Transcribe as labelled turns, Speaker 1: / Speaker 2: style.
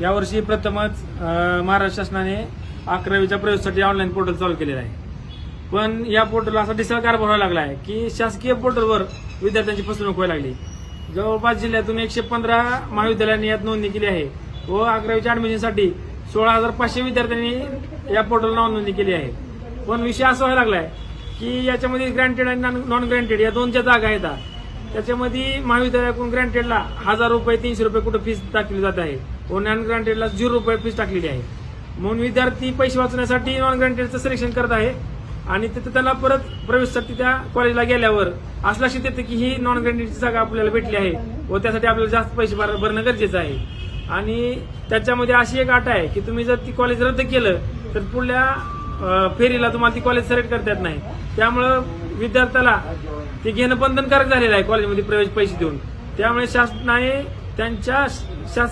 Speaker 1: यावर्षी प्रथमच महाराष्ट्र शासनाने अकरावीच्या प्रवेशासाठी ऑनलाईन पोर्टल चालू केलेलं आहे. पण या पोर्टलला असा डिसळ कारभार व्हायला लागला आहे की शासकीय पोर्टलवर विद्यार्थ्यांची फसवणूक व्हायला लागली. जवळपास जिल्ह्यातून एकशे पंधरा महाविद्यालयांनी यात नोंदणी केली आहे व अकरावीच्या ऍडमिशनसाठी सोळा हजार पाचशे विद्यार्थ्यांनी या पोर्टलला नोंदणी केली आहे. पण विषय असा व्हायला लागलाय की याच्यामध्ये ग्रँटेड आणि नॉन ग्रँटेड या दोनच्या जागा आहेत. त्याच्यामध्ये महाविद्यालयाकडून ग्रँटेडला हजार रुपये तीनशे रुपये कुठं फीस टाकली जात आहे. व नॉन ग्रँटेडला झिरो रुपये फीस टाकलेली आहे. म्हणून विद्यार्थी पैसे वाचवण्यासाठी नॉन ग्रँटेडचं सिलेक्शन करत आहे. आणि तिथे त्याला परत प्रवेशसाठी त्या कॉलेजला गेल्यावर असं लक्षात येतं की ही नॉन ग्रँटेडची जागा आपल्याला भेटली आहे व त्यासाठी आपल्याला जास्त पैसे भर- भरणं गरजेचं आहे. आणि त्याच्यामध्ये अशी एक अट आहे की तुम्ही जर ती कॉलेज रद्द केलं तर पुढल्या फेरीला तुम्हाला ती कॉलेज सिलेक्ट करता येत नाही. त्यामुळं विद्यार्थ्याला ते घेणं बंधनकारक झालेलं आहे. कॉलेजमध्ये प्रवेश पैसे देऊन. त्यामुळे शासनाने त्यांच्या शासन